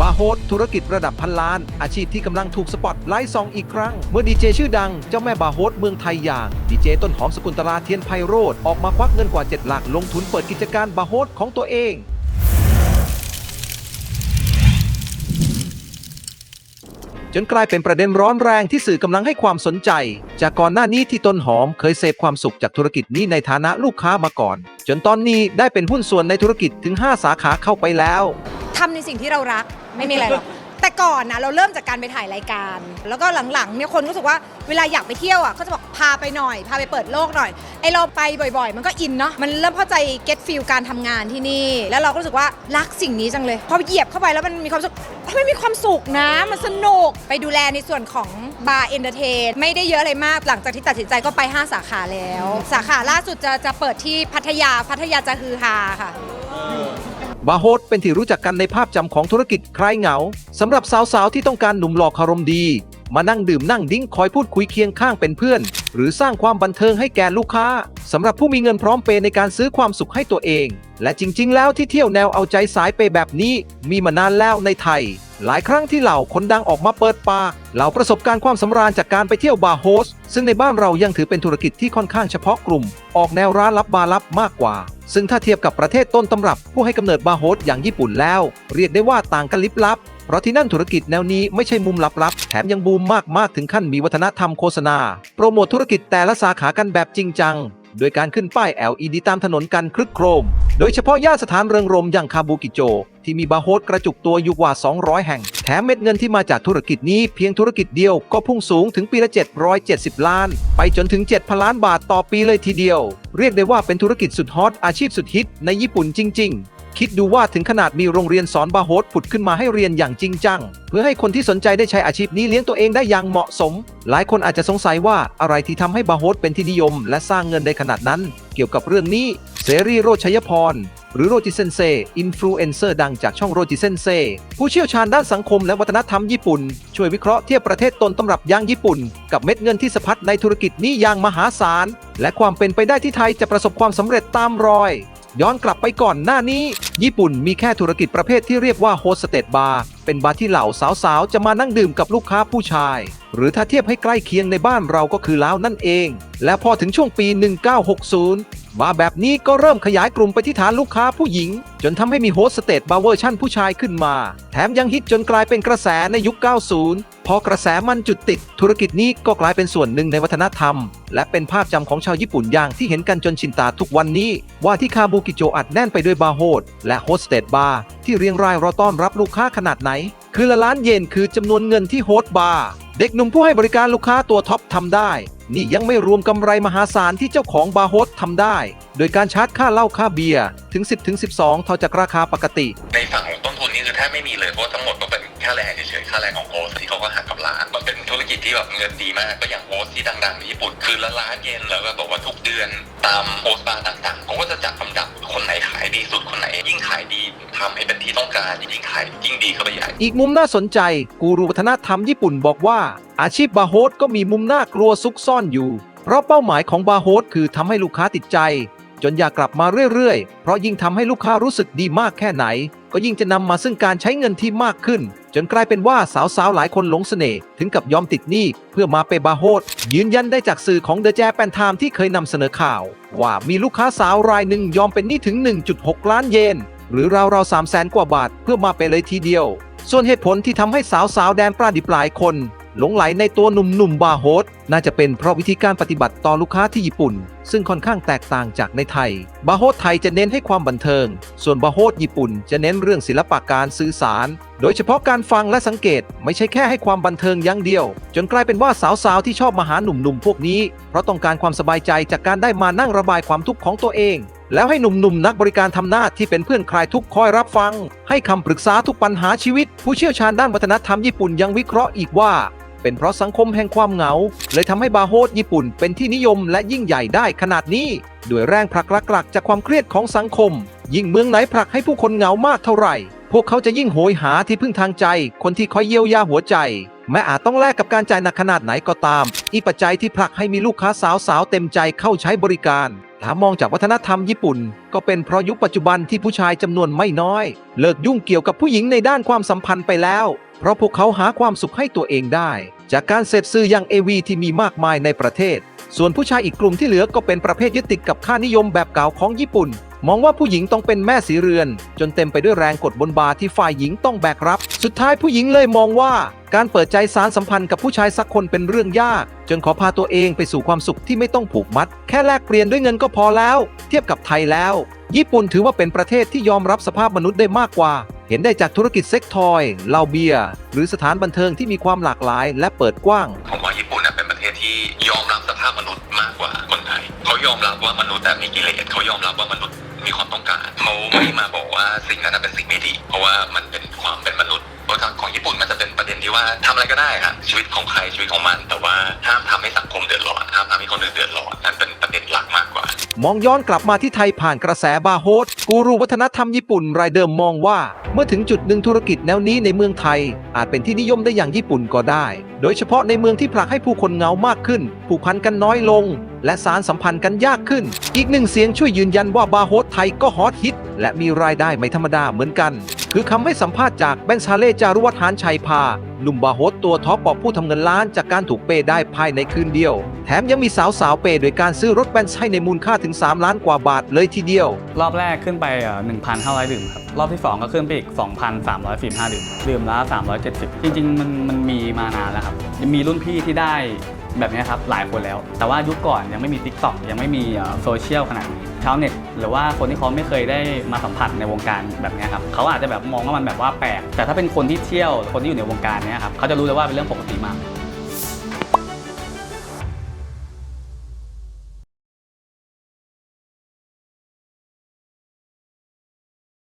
บาโฮสธุรกิจระดับพันล้าน อาชีพที่กำลังถูกสปอตไลท์ซองอีกครั้ง เมื่อดีเจชื่อดังเจ้าแม่บาโฮสเมืองไทยอย่าง ดีเจต้นหอมสกุลตราเทียนไพโรธออกมาควักเงินกว่า 7 หลักลงทุนเปิดกิจการบาโฮสของตัวเองจนกลายเป็นประเด็นร้อนแรงที่สื่อกำลังให้ความสนใจ จากก่อนหน้านี้ที่ต้นหอมเคยเสพความสุขจากธุรกิจนี้ในฐานะลูกค้ามาก่อน จนตอนนี้ได้เป็นหุ้นส่วนในธุรกิจถึง 5 สาขาเข้าไปแล้วทำในสิ่งที่เรารัก ไม่มีอะไรหรอกแต่ก่อนนะเราเริ่มจากการไปถ่ายรายการ แล้วก็หลังๆเนี่ยคนรู้สึกว่าเวลาอยากไปเที่ยวอะก็จะบอกพาไปหน่อยพาไปเปิดโลกหน่อยไอเราไปบ่อย ๆ มันก็อินเนาะมันเริ่มเข้าใจ get feel การทำงานที่นี่ แล้วเราก็รู้สึกว่ารักสิ่งนี้จังเลยพอเหยียบเข้าไปแล้วมันมีความสุขไม่มีความสุขนะ มันสนุกไปดูแลในส่วนของบาร์เอนเตอร์เทนไม่ได้เยอะอะไรมากหลังจากที่ตัดสินใจก็ไป 5 สาขาแล้ว สาขาล่าสุดจะจะเปิดที่พัทยาพัทยาจะฮือฮาค่ะ บาโฮสเป็นที่รู้จักกันในภาพจำของธุรกิจคลายเหงาสำหรับสาวๆที่ต้องการหนุ่มหล่อคารมดี มานั่งดื่มนั่งดิ้งคอยพูดคุยเคียงข้างเป็นเพื่อน หรือสร้างความบันเทิงให้แก่ลูกค้าสำหรับผู้มีเงินพร้อมเปย์ในการซื้อความสุขให้ตัวเอง และจริงๆ แล้วที่เที่ยวแนวเอาใจสายเปแบบนี้มีมานานแล้วในไทย หลายครั้งที่เหล่าคนดังออกมาเปิดปากเหล่าประสบการณ์ความสำราญจากการไปเที่ยวบาร์โฮส ซึ่งในบ้านเรายังถือเป็นธุรกิจที่ค่อนข้างเฉพาะกลุ่ม ออกแนวร้านลับบาร์ลับมากกว่า ซึ่งถ้าเทียบกับประเทศต้นตำรับ ผู้ให้กำเนิดบาร์โฮสอย่างญี่ปุ่นแล้ว เรียกได้ว่าต่างกันลิบลับเพราะที่นั่นธุรกิจแนวนี้ไม่ใช่มุมลับๆ แถมยังบูมมากๆ ถึงขั้นมีวัฒนธรรมโฆษณา โปรโมทธุรกิจแต่ละสาขากันแบบจริงจัง โดยการขึ้นป้าย LED ตามถนนกันคลึกโครม โดยเฉพาะย่านสถานเริงรมย์อย่างคาบูกิโจ ที่มีบาโฮสกระจุกตัวอยู่กว่า 200 แห่ง แถมเม็ดเงินที่มาจากธุรกิจนี้เพียงธุรกิจเดียวก็พุ่งสูงถึงปีละ 770 ล้าน ไปจนถึง 7,000 ล้านบาทต่อปีเลยทีเดียว เรียกได้ว่าเป็นธุรกิจสุดฮอตอาชีพสุดฮิตในญี่ปุ่นจริง ๆ คิดดูว่าถึงขนาดมีโรงเรียนสอนบาโฮสผุดขึ้นมาให้เรียนอย่างจริงจัง เพื่อให้คนที่สนใจได้ใช้อาชีพนี้เลี้ยงตัวเองได้อย่างเหมาะสม หลายคนอาจจะสงสัยว่าอะไรที่ทำให้บาโฮสเป็นที่นิยม และสร้างเงินได้ขนาดนั้น เกี่ยวกับเรื่องนี้เสรีโรชัยพรหรือโรจิเซนเซอินฟลูเอนเซอร์ดังจากช่องโรจิเซนเซผู้เชี่ยวชาญด้านสังคมและวัฒนธรรมญี่ปุ่น ช่วยวิเคราะห์เทียบประเทศตนตำรับย่างญี่ปุ่น กับเม็ดเงินที่สะพัดในธุรกิจนี้อย่างมหาศาล และความเป็นไปได้ที่ไทยจะประสบความสำเร็จตามรอย ย้อนกลับไปก่อนหน้านี้ ญี่ปุ่นมีแค่ธุรกิจประเภทที่เรียกว่าโฮสเตสบาร์เป็นบาร์ที่เหล่าสาวๆ จะมานั่งดื่มกับลูกค้าผู้ชาย หรือถ้าเทียบให้ใกล้เคียงในบ้านเราก็คือลาวนั่นเอง และพอถึงช่วงปี 1960 บาร์แบบนี้ก็เริ่มขยายกลุ่มไปที่ฐานลูกค้าผู้หญิง จนทำให้มีโฮสเตดบาร์เวอร์ชั่นผู้ชายขึ้นมา แถมยังฮิตจนกลายเป็นกระแสในยุค 90 พอกระแสมันจุดติด ธุรกิจนี้ก็กลายเป็นส่วนหนึ่งในวัฒนธรรม และเป็นภาพจำของชาวญี่ปุ่นอย่างที่เห็นกันจนชินตาทุกวันนี้ ว่าที่คาบูกิโจอัดแน่นไปด้วยบาร์โฮสและโฮสเตดบาร์ที่เรียงรายรอต้อนรับลูกค้าขนาดไหน คือละล้านเยนคือจำนวนเงินที่โฮสบาร์ เด็กหนุ่มผู้ให้บริการลูกค้าตัวท็อปทำได้ นี่ยังไม่รวมกำไรมหาศาลที่เจ้าของบาร์โฮสทำได้ โดยการชาร์จค่าเหล้าค่าเบียร์ถึง 10-12 เท่าจากราคาปกติ ในฝั่ง แทบไม่มีเลยเพราะทั้งหมดมันเป็นค่าแรงเฉยๆค่าแรงของโฮสที่เขาก็หักกับร้านมันเป็นธุรกิจที่แบบเงินดีมากก็อย่างโฮสที่ดังๆในญี่ปุ่นคือละล้านเยนแล้วก็บอกว่าทุกเดือนตามโฮสบาร์ต่างๆเขาก็จะจัดลำดับคนไหนขายดีสุดคนไหน ยิ่งขายดีทำให้เป็นที่ต้องการยิ่งขายยิ่งดีเข้าไปใหญ่อีกมุมน่าสนใจกูรูวัฒนธรรมญี่ปุ่นบอกว่า อาชีพบาร์โฮสก็มีมุมน่ากลัวซุกซ่อนอยู่ เพราะเป้าหมายของบาร์โฮสคือทำให้ลูกค้าติดใจ จนอยากกลับมาเรื่อยๆ เพราะยิ่งทำให้ลูกค้ารู้สึกดีมากแค่ไหน ก็ยิ่งจะนำมาซึ่งการใช้เงินที่มากขึ้น จนกลายเป็นว่าสาวๆ หลายคนหลงเสน่ห์ถึงกับยอมติดหนี้เพื่อมาเปบาโฮสยืนยันได้จากสื่อของเดอะแจแปนไทม์ที่เคยนำเสนอข่าว ว่ามีลูกค้าสาวรายหนึ่งยอมเป็นหนี้ถึง 1.6 ล้านเยนหรือราวๆ3 0 0แสนกว่าบาทเพื่อมาเปเลยทีเดียว ส่วนเหตุผลที่ทำให้สาวสาวๆแดนปราดิบหลายคน หลงไหลในตัวหนุ่มๆบาโฮสน่าจะเป็นเพราะวิธีการปฏิบัติต่อลูกค้าที่ญี่ปุ่น ซึ่งค่อนข้างแตกต่างจากในไทย บาโฮสไทยจะเน้นให้ความบันเทิง ส่วนบาโฮสญี่ปุ่นจะเน้นเรื่องศิลปะการสื่อสาร โดยเฉพาะการฟังและสังเกตไม่ใช่แค่ให้ความบันเทิงอย่างเดียว จนกลายเป็นว่าสาวๆที่ชอบมาหาหนุ่มๆพวกนี้ เพราะต้องการความสบายใจจากการได้มานั่งระบายความทุกข์ของตัวเองแล้วให้หนุ่มๆ นักบริการทำหน้าที่เป็นเพื่อนคลายทุกข์คอยรับฟัง ให้คำปรึกษาทุกปัญหาชีวิต ผู้เชี่ยวชาญด้านวัฒนธรรมญี่ปุ่นยังวิเคราะห์อีกว่า เป็นเพราะสังคมแห่งความเหงา เลยทำให้บาโฮสญี่ปุ่นเป็นที่นิยมและยิ่งใหญ่ได้ขนาดนี้ ด้วยแรงผลักหลักๆจากความเครียดของสังคม ยิ่งเมืองไหนผลักให้ผู้คนเหงามากเท่าไหร่ พวกเขาจะยิ่งโหยหาที่พึ่งทางใจ คนที่คอยเยียวยาหัวใจ แม้อาจต้องแลกกับการจ่ายหนักขนาดไหนก็ตาม อีปัจจัยที่ผลักให้มีลูกค้าสาวๆเต็มใจเข้าใช้บริการถถ้ามองจากวัฒนธรรมญี่ปุ่น ก็เป็นเพราะยุคปัจจุบันที่ผู้ชายจำนวนไม่น้อย เลิกยุ่งเกี่ยวกับผู้หญิงในด้านความสัมพันธ์ไปแล้ว เพราะพวกเขาหาความสุขให้ตัวเองได้ จากการเสพสื่ออย่างเอวีที่มีมากมายในประเทศ ส่วนผู้ชายอีกกลุ่มที่เหลือก็เป็นประเภทยึดติดกับค่านิยมแบบเก่าของญี่ปุ่น มองว่าผู้หญิงต้องเป็นแม่สีเรือน จนเต็มไปด้วยแรงกดบนบาที่ฝ่ายหญิงต้องแบกรับ สุดท้ายผู้หญิงเลยมองว่า การเปิดใจสารสัมพันธ์กับผู้ชายสักคนเป็นเรื่องยาก จนขอพาตัวเองไปสู่ความสุขที่ไม่ต้องผูกมัด แค่แลกเปลี่ยนด้วยเงินก็พอแล้ว เทียบกับไทยแล้ว ญี่ปุ่นถือว่าเป็นประเทศที่ยอมรับสภาพมนุษย์ได้มากกว่า เห็นได้จากธุรกิจเซ็กทอยเหล้าเบียร์หรือสถานบันเทิงที่มีความหลากหลายและเปิดกว้างผมว่าญี่ปุ่นเป็นประเทศที่ยอมรับสภาพมนุษย์มากกว่าคนไทยเขายอมรับว่ามนุษย์น่มีกิเลสเขายอมรับว่ามนุษย์มีความต้องการเขาไม่มาบอกว่าสิ่งนั้นเป็นสิ่งไม่ดี เพราะว่ามันเป็นความเป็นมนุษย์เพราะของญี่ปุ่นมันจะเป็นประเด็นที่ว่าทำอะไรก็ได้ครับชีวิตของใครชีวิตของมัน แต่ว่าห้ามทำให้สังคมเดือดร้อนห้ามทำให้คนอื่นเดือดร้อนนั่นเป็น มองย้อนกลับมาที่ไทยผ่านกระแสบาโฮสกูรูวัฒนธรรมญี่ปุ่นรายเดิมมองว่า เมื่อถึงจุดหนึ่งธุรกิจแนวนี้ในเมืองไทย อาจเป็นที่นิยมได้อย่างญี่ปุ่นก็ได้ โดยเฉพาะในเมืองที่ผลักให้ผู้คนเงามากขึ้น ผูกพันกันน้อยลง และสารสัมพันธ์กันยากขึ้น อีกหนึ่งเสียงช่วยยืนยันว่าบาโฮสไทยก็ฮอตฮิตและมีรายได้ไม่ธรรมดาเหมือนกัน คือคำให้สัมภาษณ์จากแบนซาเล่จารุวัฒน์ชัยพาหนุ่มบาโฮสตัวท็อปบอกผู้ทำเงินล้านจากการถูกเปย์ได้ภายในคืนเดียว แถมยังมีสาวสาวเปย์โดยการซื้อรถแบนซ์ให้ในมูลค่าถึง 3 ล้านกว่าบาทเลยทีเดียว รอบแรกขึ้นไปเอ่อ1,500 ดื่มครับ รอบที่ 2 ก็ขึ้นไปอีก 2,345 ดื่ม ดื่มละ370 จริง ๆ มันมันมีมานานแล้วครับยังมีรุ่นพี่ที่ได้แบบนี้ครับหลายคนแล้ว แต่ว่ายุคก่อนยังไม่มี Tik t o อกยังไม่มีโซเชียลขนาดนี้ ชาวเน็ตหรือว่าคนที่เขาไม่เคยได้มาสัมผัสในวงการแบบนี้ครับเขาอาจจะแบบมองว่ามันแบบว่าแปลกแต่ถ้าเป็นคนที่เที่ยวคนที่อยู่ในวงการนี้ครับเขาจะรู้เลยว่าเป็นเรื่องปกติมาก